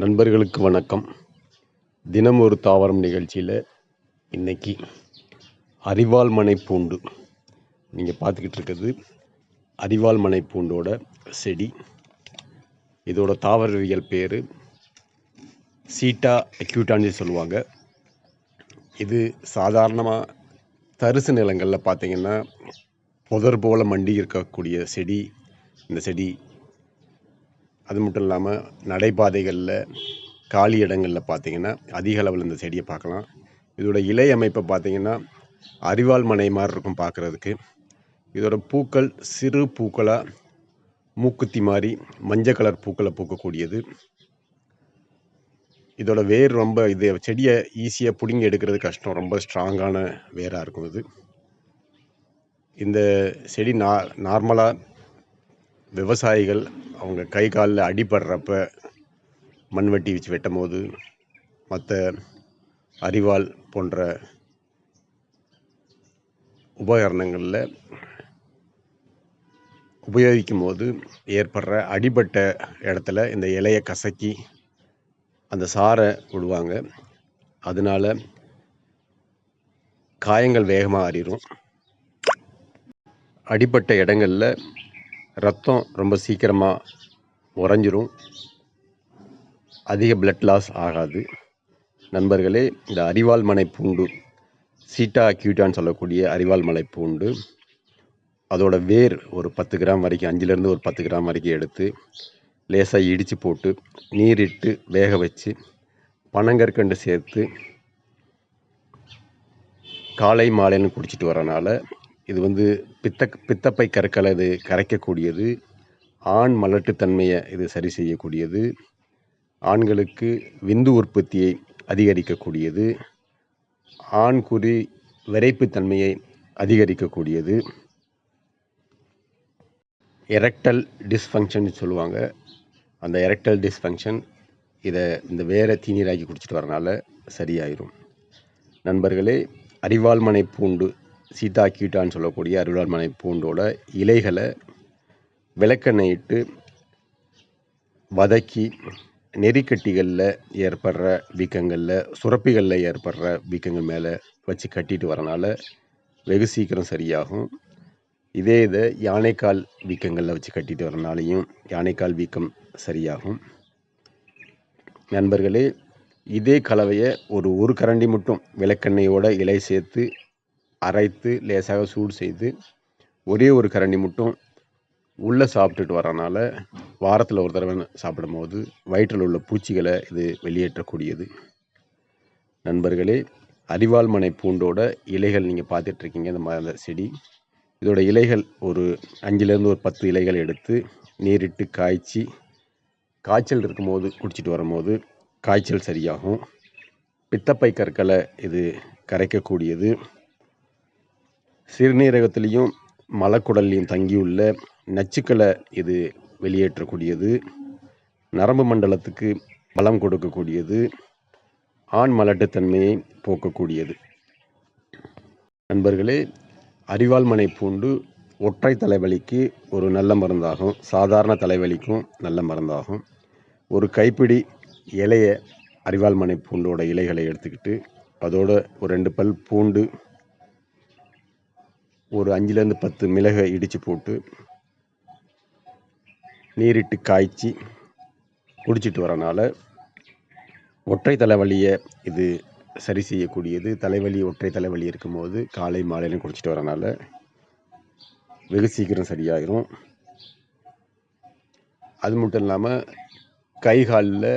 நண்பர்களுக்கு வணக்கம். தினம் ஒரு தாவரம் நிகழ்ச்சியில் இன்னைக்கு அரிவாள் மனை பூண்டு நீங்கள் பார்த்துக்கிட்டு இருக்கிறது அரிவாள் மனை பூண்டோட செடி. இதோட தாவரவியல் பேர் சீட்டா அக்யூட்டான்னு சொல்லுவாங்க. இது சாதாரணமாக தரிசு நிலங்களில் பார்த்தீங்கன்னா புதர் போல் மண்டி இருக்கக்கூடிய செடி. இந்த செடி அது மட்டும் இல்லாமல் நடைபாதைகளில் காலி இடங்களில் பார்த்தீங்கன்னா அதிக அளவில் இந்த செடியை பார்க்கலாம் இதோட இலை அமைப்பை பார்த்தீங்கன்னா அரிவாள் மனை மாதிரி இருக்கும் பார்க்குறதுக்கு இதோட பூக்கள் சிறு பூக்களாக மூக்குத்தி மாதிரி மஞ்சள் கலர் பூக்களை பூக்கக்கூடியது. இதோட வேர் ரொம்ப இது செடியை ஈஸியாக பிடுங்கி எடுக்கிறது கஷ்டம். ரொம்ப ஸ்ட்ராங்கான வேராக இருக்கும் இது. இந்த செடி நா நார்மலாக விவசாயிகள் அவங்க கை காலில் அடிபடுறப்ப மண்வெட்டி வச்சு வெட்டும் போது மற்ற அரிவாள் போன்ற உபகரணங்களில் உபயோகிக்கும் போது ஏற்படுற அடிபட்ட இடத்துல இந்த இலையை கசக்கி அந்த சாரை விடுவாங்க. அதனால காயங்கள் வேகமாக ஆறிடும் அடிபட்ட இடங்களில் ரத்தம் ரொம்ப சீக்கிரமாக உறைஞ்சிரும். அதிக பிளட் லாஸ் ஆகாது. நண்பர்களே இந்த அரிவாள் மனை பூண்டு சீட்டா கியூட்டான்னு சொல்லக்கூடிய அரிவாள் மலை பூண்டு அதோட வேர் ஒரு பத்து கிராம் வரைக்கும் அஞ்சுலேருந்து ஒரு பத்து கிராம் வரைக்கும் எடுத்து லேசாக இடித்து போட்டு நீரிட்டு வேக வச்சு பனங்கற்கண்டு சேர்த்து காலை மாலைன்னு குடிச்சிட்டு வரனால இது வந்து பித்த பித்தப்பை கற்களை இது கரைக்கக்கூடியது. ஆண் மலட்டுத்தன்மையை இது சரி செய்யக்கூடியது. ஆண்களுக்கு விந்து உற்பத்தியை அதிகரிக்கக்கூடியது. ஆண் குறி விரைப்புத்தன்மையை அதிகரிக்கக்கூடியது. எரக்டல் டிஸ்ஃபங்க்ஷன் சொல்லுவாங்க. அந்த எரக்டல் டிஸ்ஃபங்க்ஷன் இதை இந்த வேற தீநீராக்கி குடிச்சிட்டு வரனால சரியாயிரும். நண்பர்களே அறிவால்மனை பூண்டு சீதா கீட்டான்னு சொல்லக்கூடிய அரிவாள்மனை பூண்டோட இலைகளை விளக்கெண்ணெயிட்டு வதக்கி நெறிக்கட்டிகளில் ஏற்படுற வீக்கங்களில் சுரப்பிகளில் ஏற்படுற வீக்கங்கள் மேலே வச்சு கட்டிட்டு வரனால வெகு சீக்கிரம் சரியாகும். இதே இதை யானைக்கால் வீக்கங்களில் வச்சு கட்டிட்டு வரனாலையும் யானைக்கால் வீக்கம் சரியாகும். நண்பர்களே இதே கலவையை ஒரு ஒரு கரண்டி மட்டும் விளக்கெண்ணெயோட இலை சேர்த்து அரைத்து லேசாக சூடு செய்து ஒரே ஒரு கரண்டி மட்டும் உள்ளே சாப்பிட்டுட்டு வரனால வாரத்தில் ஒரு தடவை சாப்பிடும்போது வயிற்றில் உள்ள பூச்சிகளை இது வெளியேற்றக்கூடியது. நண்பர்களே அரிவாள் மனை பூண்டோட இலைகள் நீங்கள் பார்த்துட்ருக்கீங்க இந்த மாதிரி அந்த செடி. இதோட இலைகள் ஒரு அஞ்சுலேருந்து ஒரு பத்து இலைகள் எடுத்து நீரிட்டு காய்ச்சி காய்ச்சல் இருக்கும்போது குடிச்சிட்டு வரும்போது காய்ச்சல் சரியாகும். பித்தப்பை கற்களை இது கரைக்கக்கூடியது. சிறுநீரகத்திலையும் மலக்குடல்லையும் தங்கியுள்ள நச்சுக்களை இது வெளியேற்றக்கூடியது. நரம்பு மண்டலத்துக்கு பலம் கொடுக்கக்கூடியது. ஆண் மலட்டுத்தன்மையை போக்கக்கூடியது. நண்பர்களே அரிவாள் மனை பூண்டு ஒற்றை தலைவலிக்கு ஒரு நல்ல மருந்தாகும். சாதாரண தலைவலிக்கும் நல்ல மருந்தாகும். ஒரு கைப்பிடி இலைய அரிவாள் மனை பூண்டோட இலைகளை எடுத்துக்கிட்டு அதோட ஒரு ரெண்டு பல் பூண்டு ஒரு அஞ்சுலேருந்து பத்து மிளகை இடித்து போட்டு நீரிட்டு காய்ச்சி குடிச்சிட்டு வரனால ஒற்றை தலைவலியை இது சரி செய்யக்கூடியது. தலைவலி ஒற்றை தலைவலி இருக்கும்போது காலை மாலையிலும் குடிச்சிட்டு வரனால வெகு சீக்கிரம் சரியாயிரும். அது மட்டும் இல்லாமல் கை காலில்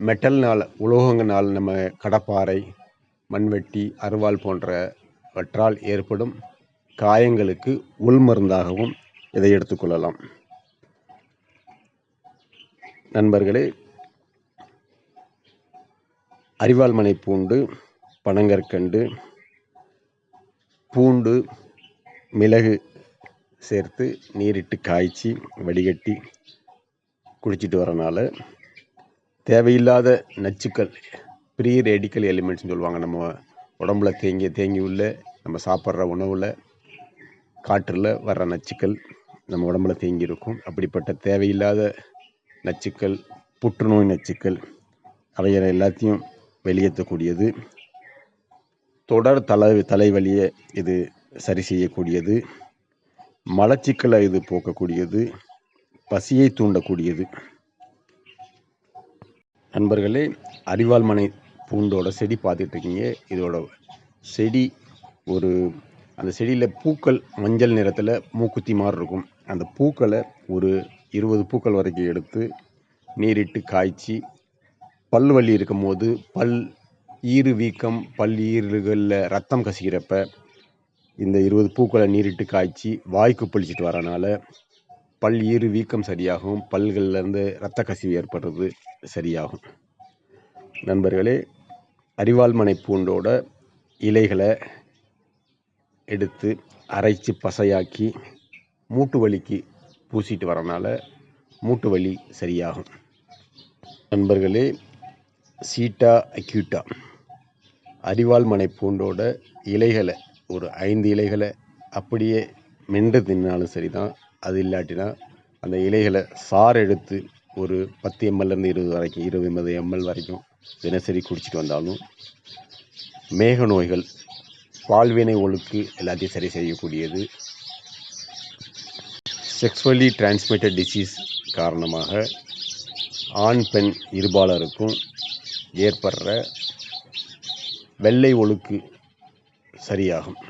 மெட்டல்னால் உலோகங்கள்னால் நம்ம கடப்பாறை மண்வெட்டி அருவாள் போன்ற அவற்றால் ஏற்படும் காயங்களுக்கு உள்மருந்தாகவும் இதை எடுத்துக்கொள்ளலாம் நண்பர்களே அரிவாள்மனை பூண்டு பனங்கற்கண்டு பூண்டு மிளகு சேர்த்து நீரிட்டு காய்ச்சி வடிகட்டி குடிச்சிட்டு வரனால தேவையில்லாத நச்சுக்கள் ப்ரீ ரேடிக்கல் எலிமெண்ட்ஸ்னு சொல்லுவாங்க நம்ம உடம்புல தேங்கி தேங்கி உள்ள நம்ம சாப்பிட்ற உணவில் காற்றில் வர்ற நச்சுக்கள் நம்ம உடம்புல தேங்கி இருக்கும். அப்படிப்பட்ட தேவையில்லாத நச்சுக்கள் புற்றுநோய் நச்சுக்கள் அவைகளை எல்லாத்தையும் வெளியேற்றக்கூடியது. தொடர் தலை தலைவலியை இது சரி செய்யக்கூடியது. மலச்சிக்கலை இது போக்கக்கூடியது. பசியை தூண்டக்கூடியது. நண்பர்களே அரிவாள் மனை பூண்டோட செடி பார்த்துட்ருக்கீங்க. இதோட செடி ஒரு அந்த செடியில் பூக்கள் மஞ்சள் நிறத்தில் மூக்குத்தி மாதிரி இருக்கும் அந்த பூக்களை ஒரு இருபது பூக்கள் வரைக்கும் எடுத்து நீரிட்டு காய்ச்சி பல் வலி இருக்கும்போது பல் ஈறு வீக்கம் பல் ஈறுகளில் ரத்தம் கசிக்கிறப்ப இந்த இருபது பூக்களை நீரிட்டு காய்ச்சி வாய்க்கு பழிச்சிட்டு வரனால பல் ஈறு வீக்கம் சரியாகும் பல்கள்லேருந்து இரத்த கசிவு ஏற்படுறது சரியாகும். நண்பர்களே அரிவாள்மனை பூண்டோட இலைகளை எடுத்து அரைச்சி பசையாக்கி மூட்டு வலிக்கு பூசிட்டு வரனால மூட்டு வலி சரியாகும். நண்பர்களே சீட்டா அக்யூட்டா அரிவாள்மனை பூண்டோட இலைகளை ஒரு ஐந்து இலைகளை அப்படியே மென்று தின்னாலும் சரிதான். அது இல்லாட்டினா அந்த இலைகளை சாறு எடுத்து ஒரு பத்து எம்எல்லேருந்து இருபது வரைக்கும் இருபது எண்பது எம்எல் வரைக்கும் தினசரி குடிச்சிட்டு வந்தாலும் மேக நோய்கள் பால்வினை ஒழுக்கு எல்லாத்தையும் சரி செய்யக்கூடியது. செக்ஸுவலி டிரான்ஸ்மிட்டட் டிசீஸ் காரணமாக ஆண் பெண் இருபாலருக்கும் ஏற்படுற வெள்ளை ஒழுக்கு சரியாகும்.